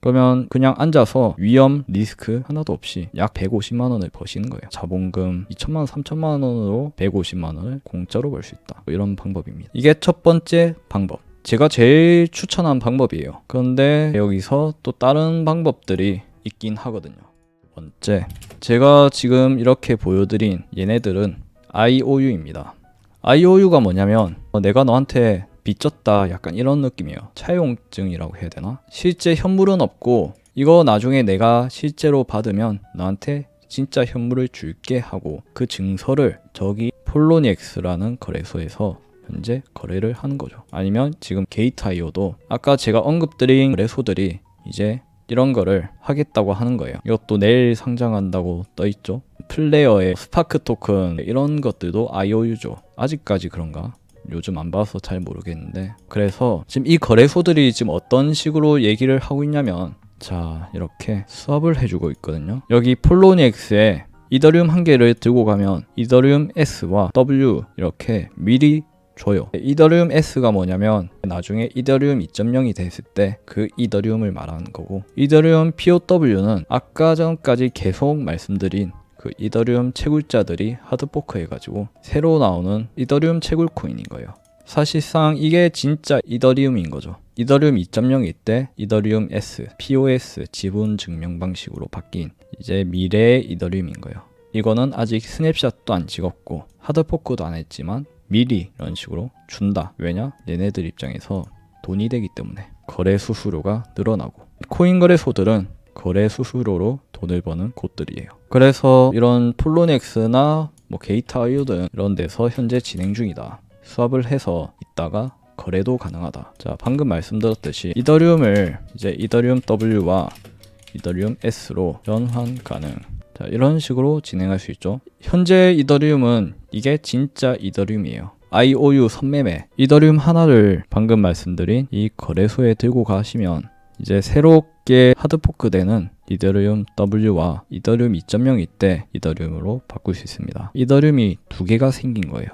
그러면 그냥 앉아서 위험 리스크 하나도 없이 약 150만 원을 버시는 거예요. 자본금 2천만 원, 3천만 원으로 150만 원을 공짜로 벌 수 있다. 뭐 이런 방법입니다. 이게 첫 번째 방법. 제가 제일 추천한 방법이에요. 그런데 여기서 또 다른 방법들이 있긴 하거든요. 번째, 제가 지금 이렇게 보여드린 얘네들은 IOU입니다. IOU가 뭐냐면 어, 내가 너한테 빚졌다 약간 이런 느낌이에요. 차용증이라고 해야 되나? 실제 현물은 없고 이거 나중에 내가 실제로 받으면 너한테 진짜 현물을 줄게 하고 그 증서를 저기 폴로닉스라는 거래소에서 현재 거래를 하는 거죠. 아니면 지금 게이트아이오도 아까 제가 언급드린 거래소들이 이제 이런 거를 하겠다고 하는 거예요. 이것도 내일 상장한다고 떠 있죠. 플레이어의 스파크 토큰 이런 것들도 IOU죠. 아직까지 그런가? 요즘 안 봐서 잘 모르겠는데 그래서 지금 이 거래소들이 지금 어떤 식으로 얘기를 하고 있냐면 자 이렇게 수업을 해주고 있거든요. 여기 폴로닉스에 이더리움 한 개를 들고 가면 이더리움 S와 W 이렇게 미리 줘요. 이더리움 S가 뭐냐면 나중에 이더리움 2.0이 됐을 때 그 이더리움을 말하는 거고 이더리움 POW는 아까 전까지 계속 말씀드린 그 이더리움 채굴자들이 하드포크 해가지고 새로 나오는 이더리움 채굴 코인인 거예요. 사실상 이게 진짜 이더리움인 거죠. 이더리움 2.0일 때 이더리움 S, POS 지분 증명 방식으로 바뀐 이제 미래의 이더리움인 거예요. 이거는 아직 스냅샷도 안 찍었고 하드포크도 안 했지만 미리 이런 식으로 준다. 왜냐? 얘네들 입장에서 돈이 되기 때문에 거래 수수료가 늘어나고 코인 거래소들은 거래 수수료로 돈을 버는 곳들이에요. 그래서 이런 폴로넥스나 뭐 게이트아이오 등 이런 데서 현재 진행 중이다. 수합을 해서 있다가 거래도 가능하다. 자, 방금 말씀드렸듯이 이더리움을 이제 이더리움 W와 이더리움 S로 변환 가능. 자, 이런 식으로 진행할 수 있죠. 현재 이더리움은 이게 진짜 이더리움이에요. IOU 선매매 이더리움 하나를 방금 말씀드린 이 거래소에 들고 가시면 이제 새롭게 하드포크 되는 이더리움 W와 이더리움 2.0일 때 이더리움으로 바꿀 수 있습니다. 이더리움이 두 개가 생긴 거예요.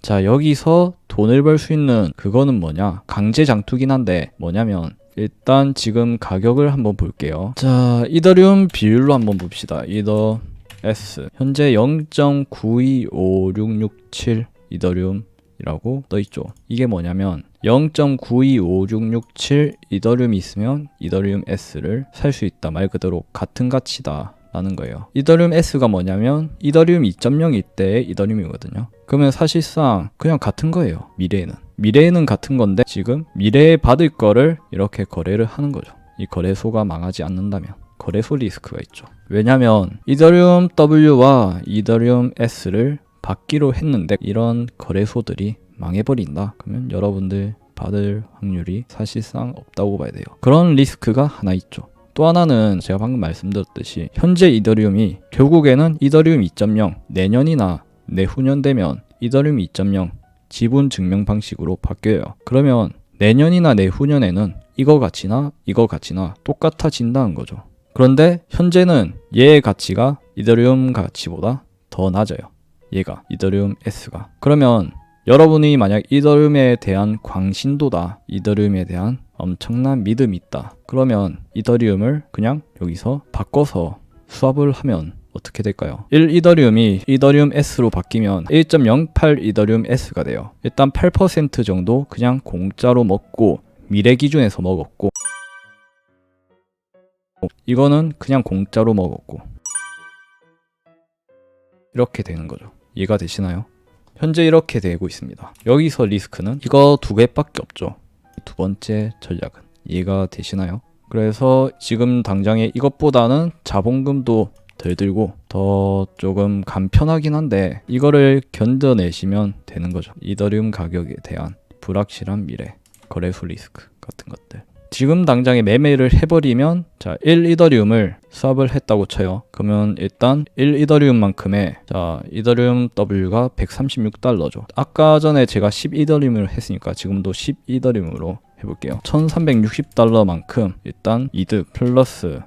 자 여기서 돈을 벌 수 있는 그거는 뭐냐 강제 장투긴 한데 뭐냐면 일단 지금 가격을 한번 볼게요 자 이더리움 비율로 한번 봅시다 이더 S 현재 0.925667 이더리움 이라고 떠 있죠 이게 뭐냐면 0.925667 이더리움이 있으면 이더리움 S를 살 수 있다 말 그대로 같은 가치다 라는 거예요. 이더리움 S가 뭐냐면 이더리움 2.0일 때의 이더리움이거든요. 그러면 사실상 그냥 같은 거예요. 미래에는. 미래에는 같은 건데 지금 미래에 받을 거를 이렇게 거래를 하는 거죠. 이 거래소가 망하지 않는다면 거래소 리스크가 있죠. 왜냐면 이더리움 W와 이더리움 S를 받기로 했는데 이런 거래소들이 망해버린다. 그러면 여러분들 받을 확률이 사실상 없다고 봐야 돼요. 그런 리스크가 하나 있죠. 또 하나는 제가 방금 말씀드렸듯이 현재 이더리움이 결국에는 이더리움 2.0 내년이나 내후년 되면 이더리움 2.0 지분 증명 방식으로 바뀌어요. 그러면 내년이나 내후년에는 이거 가치나 이거 가치나 똑같아진다는 거죠. 그런데 현재는 얘의 가치가 이더리움 가치보다 더 낮아요. 얘가 이더리움 S가. 그러면 여러분이 만약 이더리움에 대한 광신도다, 이더리움에 대한 엄청난 믿음이 있다. 그러면 이더리움을 그냥 여기서 바꿔서 수합을 하면 어떻게 될까요? 1 이더리움이 이더리움 S로 바뀌면 1.08 이더리움 S가 돼요. 일단 8% 정도 그냥 공짜로 먹고 미래 기준에서 먹었고 이거는 그냥 공짜로 먹었고 이렇게 되는 거죠. 이해가 되시나요? 현재 이렇게 되고 있습니다. 여기서 리스크는 이거 두 개밖에 없죠. 두 번째 전략은 이해가 되시나요? 그래서 지금 당장에 이것보다는 자본금도 덜 들고 더 조금 간편하긴 한데 이거를 견뎌내시면 되는 거죠. 이더리움 가격에 대한 불확실한 미래, 거래소 리스크 같은 것들. 지금 당장에 매매를 해버리면 자 1 이더리움을 수합을 했다고 쳐요. 그러면 일단 1 이더리움만큼의 자 이더리움 W가 136달러죠. 아까 전에 제가 10 이더리움을 했으니까 지금도 10 이더리움으로 해볼게요. 1360달러만큼 일단 이득 플러스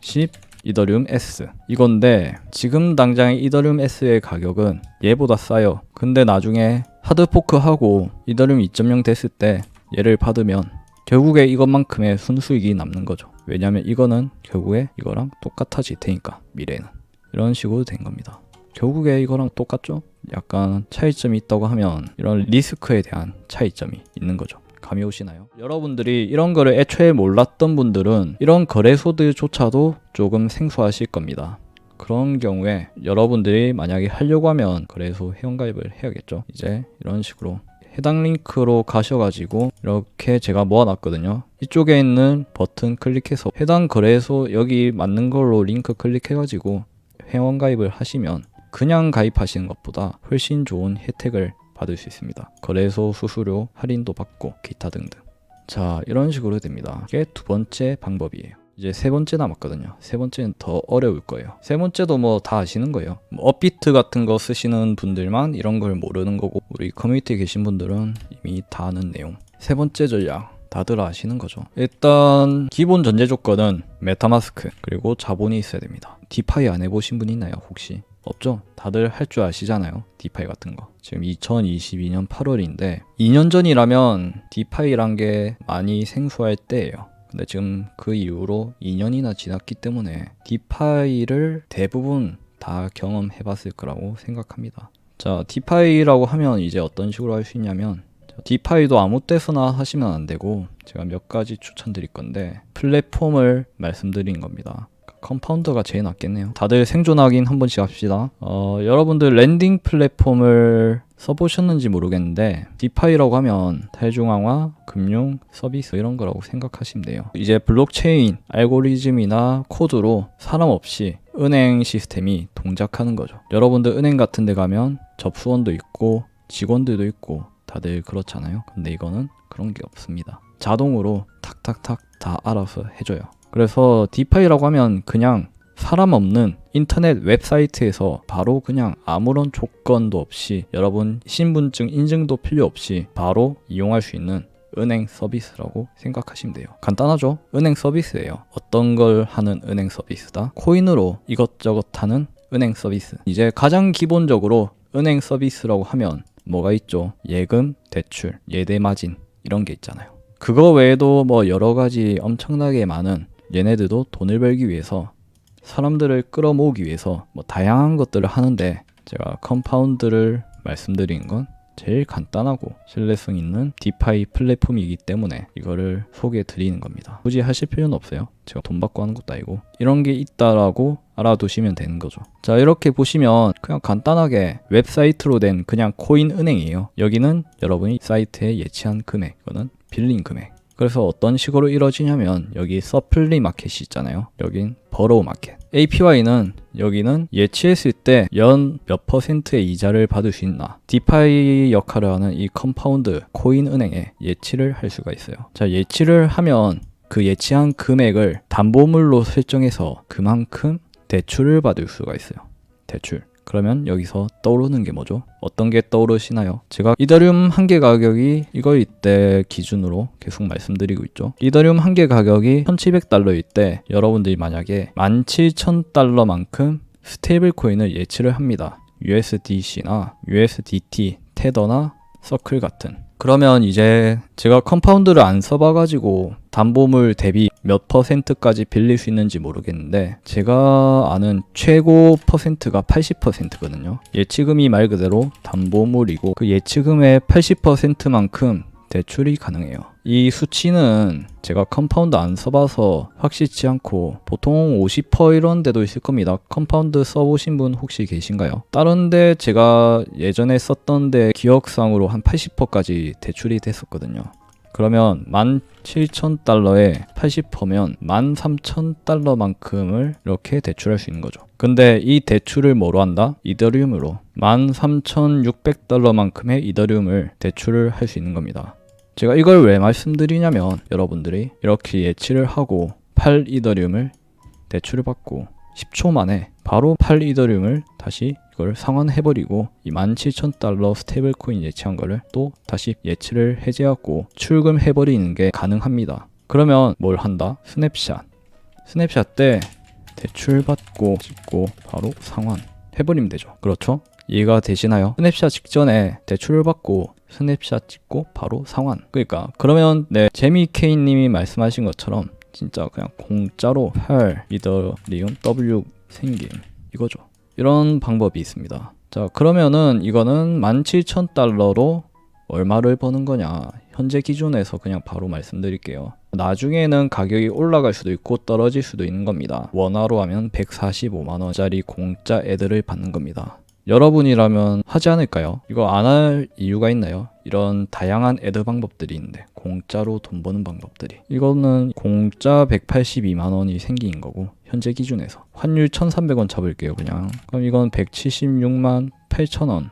10 이더리움 S 이건데 지금 당장의 이더리움 S의 가격은 얘보다 싸요. 근데 나중에 하드포크하고 이더리움 2.0 됐을 때 얘를 받으면 결국에 이것만큼의 순수익이 남는 거죠. 왜냐면 이거는 결국에 이거랑 똑같아질 테니까 미래는 이런 식으로 된 겁니다. 결국에 이거랑 똑같죠? 약간 차이점이 있다고 하면 이런 리스크에 대한 차이점이 있는 거죠. 감이 오시나요? 여러분들이 이런 거를 애초에 몰랐던 분들은 이런 거래소들조차도 조금 생소하실 겁니다. 그런 경우에 여러분들이 만약에 하려고 하면 거래소 회원가입을 해야겠죠. 이제 이런 식으로 해당 링크로 가셔가지고 이렇게 제가 모아놨거든요. 이쪽에 있는 버튼 클릭해서 해당 거래소 여기 맞는 걸로 링크 클릭해가지고 회원 가입을 하시면 그냥 가입하시는 것보다 훨씬 좋은 혜택을 받을 수 있습니다. 거래소 수수료 할인도 받고 기타 등등. 자 이런 식으로 됩니다. 이게 두 번째 방법이에요. 이제 세 번째 남았거든요. 세 번째는 더 어려울 거예요. 세 번째도 뭐 다 아시는 거예요. 뭐 업비트 같은 거 쓰시는 분들만 이런 걸 모르는 거고 우리 커뮤니티에 계신 분들은 이미 다 아는 내용. 세 번째 전략 다들 아시는 거죠. 일단 기본 전제 조건은 메타마스크 그리고 자본이 있어야 됩니다. 디파이 안 해보신 분 있나요 혹시? 없죠? 다들 할 줄 아시잖아요. 디파이 같은 거. 지금 2022년 8월인데 2년 전이라면 디파이란 게 많이 생소할 때예요. 근데 지금 그 이후로 2년이나 지났기 때문에 디파이를 대부분 다 경험해 봤을 거라고 생각합니다. 자, 디파이라고 하면 이제 어떤 식으로 할 수 있냐면 자, 디파이도 아무 때서나 하시면 안 되고 제가 몇 가지 추천드릴 건데 플랫폼을 말씀드린 겁니다. 컴파운더가 제일 낫겠네요. 다들 생존 확인 한 번씩 합시다. 어, 여러분들 랜딩 플랫폼을 써보셨는지 모르겠는데 디파이라고 하면 대중앙화, 금융, 서비스 이런 거라고 생각하시면 돼요. 이제 블록체인, 알고리즘이나 코드로 사람 없이 은행 시스템이 동작하는 거죠. 여러분들 은행 같은 데 가면 접수원도 있고 직원들도 있고 다들 그렇잖아요. 근데 이거는 그런 게 없습니다. 자동으로 탁탁탁 다 알아서 해줘요. 그래서 디파이라고 하면 그냥 사람 없는 인터넷 웹사이트에서 바로 그냥 아무런 조건도 없이 여러분 신분증 인증도 필요 없이 바로 이용할 수 있는 은행 서비스라고 생각하시면 돼요. 간단하죠? 은행 서비스예요. 어떤 걸 하는 은행 서비스다? 코인으로 이것저것 하는 은행 서비스. 이제 가장 기본적으로 은행 서비스라고 하면 뭐가 있죠? 예금, 대출, 예대 마진 이런 게 있잖아요. 그거 외에도 뭐 여러 가지 엄청나게 많은 얘네들도 돈을 벌기 위해서 사람들을 끌어모으기 위해서 뭐 다양한 것들을 하는데 제가 컴파운드를 말씀드린 건 제일 간단하고 신뢰성 있는 디파이 플랫폼이기 때문에 이거를 소개해 드리는 겁니다. 굳이 하실 필요는 없어요. 제가 돈 받고 하는 것도 아니고 이런 게 있다라고 알아두시면 되는 거죠. 자 이렇게 보시면 그냥 간단하게 웹사이트로 된 그냥 코인 은행이에요. 여기는 여러분이 사이트에 예치한 금액, 이거는 빌린 금액. 그래서 어떤 식으로 이루어지냐면 여기 서플리 마켓이 있잖아요. 여긴 버로우 마켓. APY는 여기는 예치했을 때 연 몇 퍼센트의 이자를 받을 수 있나. 디파이 역할을 하는 이 컴파운드 코인 은행에 예치를 할 수가 있어요. 자, 예치를 하면 그 예치한 금액을 담보물로 설정해서 그만큼 대출을 받을 수가 있어요. 대출. 그러면 여기서 떠오르는 게 뭐죠? 어떤 게 떠오르시나요? 제가 이더리움 한 개 가격이 이거일 때 기준으로 계속 말씀드리고 있죠. 이더리움 한 개 가격이 1700달러일 때 여러분들이 만약에 17,000달러만큼 스테이블 코인을 예치를 합니다. USDC나 USDT, 테더나 서클 같은 그러면 이제 제가 컴파운드를 안 써봐가지고 담보물 대비 몇 퍼센트까지 빌릴 수 있는지 모르겠는데 제가 아는 최고 퍼센트가 80%거든요. 예치금이 말 그대로 담보물이고 그 예치금의 80%만큼 대출이 가능해요. 이 수치는 제가 컴파운드 안 써봐서 확실치 않고 보통 50% 이런 데도 있을 겁니다. 컴파운드 써보신 분 혹시 계신가요? 다른데 제가 예전에 썼던 데 기억상으로 한 80%까지 대출이 됐었거든요. 그러면 17,000달러에 80%면 13,000달러만큼을 이렇게 대출할 수 있는 거죠. 근데 이 대출을 뭐로 한다? 이더리움으로 13,600달러만큼의 이더리움을 대출을 할 수 있는 겁니다. 제가 이걸 왜 말씀드리냐면 여러분들이 이렇게 예치를 하고 8 이더리움을 대출을 받고 10초 만에 바로 8 이더리움을 다시 이걸 상환해버리고 이 17,000달러 스테이블 코인 예치한 거를 또 다시 예치를 해제하고 출금해버리는 게 가능합니다. 그러면 뭘 한다? 스냅샷. 스냅샷 때 대출 받고 찍고 바로 상환 해버리면 되죠. 그렇죠? 이해가 되시나요? 스냅샷 직전에 대출을 받고 스냅샷 찍고 바로 상환. 그러니까 그러면 네 재미케이님이 말씀하신 것처럼 진짜 그냥 공짜로 8 이더리움 W 생김 이거죠. 이런 방법이 있습니다. 자 그러면은 이거는 17,000달러로 얼마를 버는 거냐 현재 기준에서 그냥 바로 말씀드릴게요. 나중에는 가격이 올라갈 수도 있고 떨어질 수도 있는 겁니다. 원화로 하면 145만 원짜리 공짜 애들을 받는 겁니다. 여러분이라면 하지 않을까요? 이거 안 할 이유가 있나요? 이런 다양한 애드 방법들이 있는데 공짜로 돈 버는 방법들이 이거는 공짜 182만 원이 생긴 거고 현재 기준에서 환율 1,300원 잡을게요 그냥 그럼 이건 176만 8천 원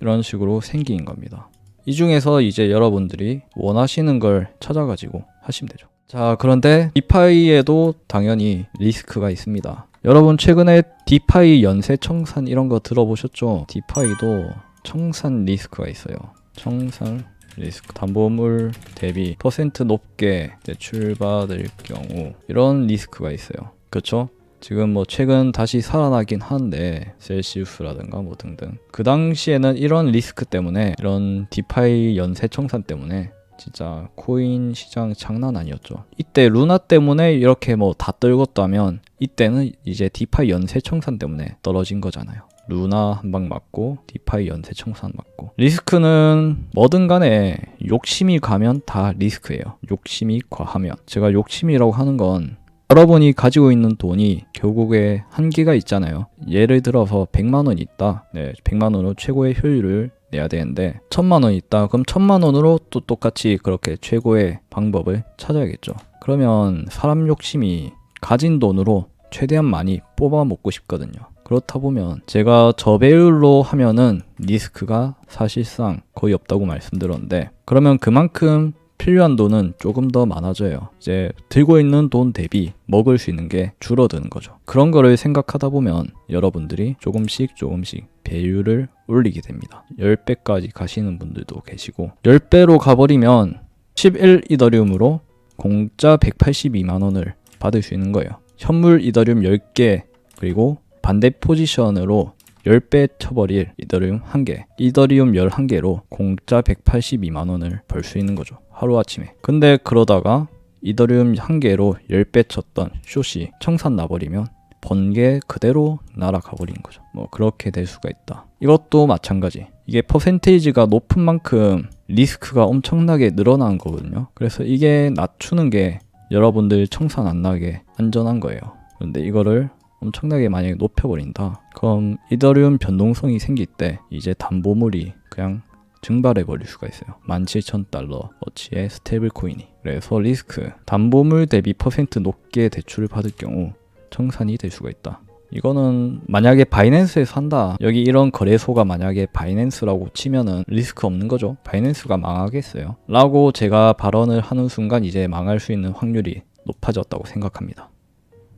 이런 식으로 생긴 겁니다. 이 중에서 이제 여러분들이 원하시는 걸 찾아가지고 하시면 되죠. 자, 그런데 디파이에도 당연히 리스크가 있습니다. 여러분 최근에 디파이 연쇄 청산 이런 거 들어보셨죠? 디파이도 청산 리스크가 있어요. 청산 리스크 담보물 대비 퍼센트 높게 대출받을 경우 이런 리스크가 있어요. 그렇죠? 지금 뭐 최근 다시 살아나긴 하는데 셀시우스라든가 뭐 등등 그 당시에는 이런 리스크 때문에 이런 디파이 연쇄 청산 때문에 진짜 코인 시장 장난 아니었죠. 이때 루나 때문에 이렇게 뭐 다 떨궜다면 이때는 이제 디파이 연쇄 청산 때문에 떨어진 거잖아요. 루나 한 방 맞고 디파이 연쇄 청산 맞고 리스크는 뭐든 간에 욕심이 가면 다 리스크예요. 욕심이 과하면 제가 욕심이라고 하는 건 여러분이 가지고 있는 돈이 결국에 한계가 있잖아요. 예를 들어서 100만 원 있다. 네, 100만 원으로 최고의 효율을 내야 되는데 1000만 원 있다. 그럼 1000만 원으로 또 똑같이 그렇게 최고의 방법을 찾아야겠죠. 그러면 사람 욕심이 가진 돈으로 최대한 많이 뽑아 먹고 싶거든요. 그렇다 보면 제가 저배율로 하면은 리스크가 사실상 거의 없다고 말씀드렸는데 그러면 그만큼 필요한 돈은 조금 더 많아져요. 이제 들고 있는 돈 대비 먹을 수 있는 게 줄어드는 거죠. 그런 거를 생각하다 보면 여러분들이 조금씩 조금씩 배율을 올리게 됩니다. 10배까지 가시는 분들도 계시고 10배로 가버리면 11 이더리움으로 공짜 182만 원을 받을 수 있는 거예요. 현물 이더리움 10개 그리고 반대 포지션으로 10배 쳐버릴 이더리움 1개, 이더리움 11개로 공짜 182만 원을 벌 수 있는 거죠. 하루아침에. 근데 그러다가 이더리움 1개로 10배 쳤던 숏이 청산 나버리면 번게 그대로 날아가 버리는 거죠. 뭐 그렇게 될 수가 있다. 이것도 마찬가지. 이게 퍼센테이지가 높은 만큼 리스크가 엄청나게 늘어나는 거거든요. 그래서 이게 낮추는 게 여러분들 청산 안 나게 안전한 거예요. 그런데 이거를 엄청나게 만약에 높여버린다. 그럼 이더리움 변동성이 생길 때 이제 담보물이 그냥 증발해 버릴 수가 있어요. 17,000달러 어치의 스테이블 코인이. 그래서 리스크 담보물 대비 퍼센트 높게 대출을 받을 경우 청산이 될 수가 있다. 이거는 만약에 바이낸스에서 한다. 여기 이런 거래소가 만약에 바이낸스라고 치면은 리스크 없는 거죠. 바이낸스가 망하겠어요. 라고 제가 발언을 하는 순간 이제 망할 수 있는 확률이 높아졌다고 생각합니다.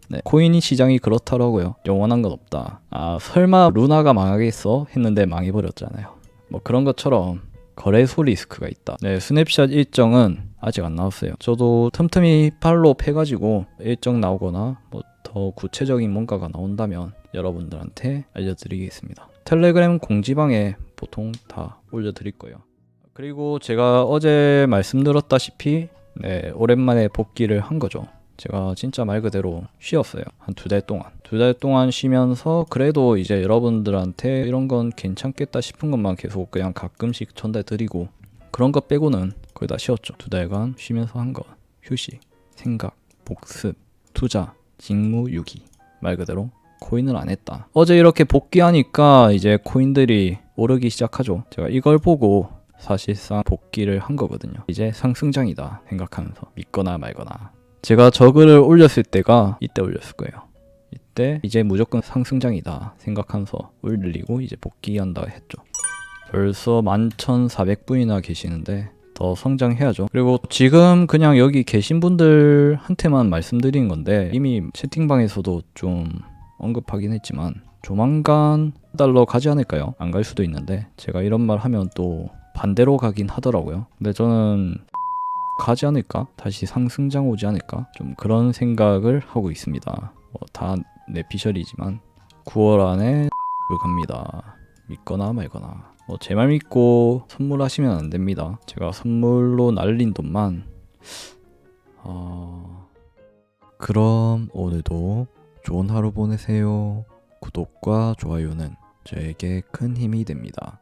네, 코인 시장이 그렇더라고요. 영원한 건 없다. 아, 설마 루나가 망하겠어? 했는데 망해버렸잖아요. 뭐 그런 것처럼 거래소 리스크가 있다. 네, 스냅샷 일정은 아직 안 나왔어요. 저도 틈틈이 팔로 패가지고 일정 나오거나 뭐 더 구체적인 뭔가가 나온다면 여러분들한테 알려드리겠습니다. 텔레그램 공지방에 보통 다 올려드릴 거예요. 그리고 제가 어제 말씀드렸다시피 네, 오랜만에 복귀를 한 거죠. 제가 진짜 말 그대로 쉬었어요. 한 두 달 동안. 두 달 동안 쉬면서 그래도 이제 여러분들한테 이런 건 괜찮겠다 싶은 것만 계속 그냥 가끔씩 전달 드리고 그런 거 빼고는 거의 다 쉬었죠. 두 달간 쉬면서 한 거. 휴식, 생각, 복습, 투자, 직무유기. 말 그대로 코인을 안 했다. 어제 이렇게 복귀하니까 이제 코인들이 오르기 시작하죠. 제가 이걸 보고 사실상 복귀를 한 거거든요. 이제 상승장이다 생각하면서 믿거나 말거나. 제가 저 글을 올렸을 때가 이때 올렸을 거예요. 이때 이제 무조건 상승장이다 생각하면서 올리고 이제 복귀한다 했죠. 벌써 11,400분이나 계시는데 더 성장해야죠. 그리고 지금 그냥 여기 계신 분들한테만 말씀드린 건데 이미 채팅방에서도 좀 언급하긴 했지만 조만간 달러 가지 않을까요? 안 갈 수도 있는데 제가 이런 말 하면 또 반대로 가긴 하더라고요. 근데 저는 가지 않을까? 다시 상승장 오지 않을까? 좀 그런 생각을 하고 있습니다. 뭐 다내 피셜이지만 9월 안에 갑니다. 믿거나 말거나. 뭐 제 말 믿고 선물하시면 안 됩니다. 제가 선물로 날린 돈만 어... 그럼 오늘도 좋은 하루 보내세요. 구독과 좋아요는 저에게 큰 힘이 됩니다.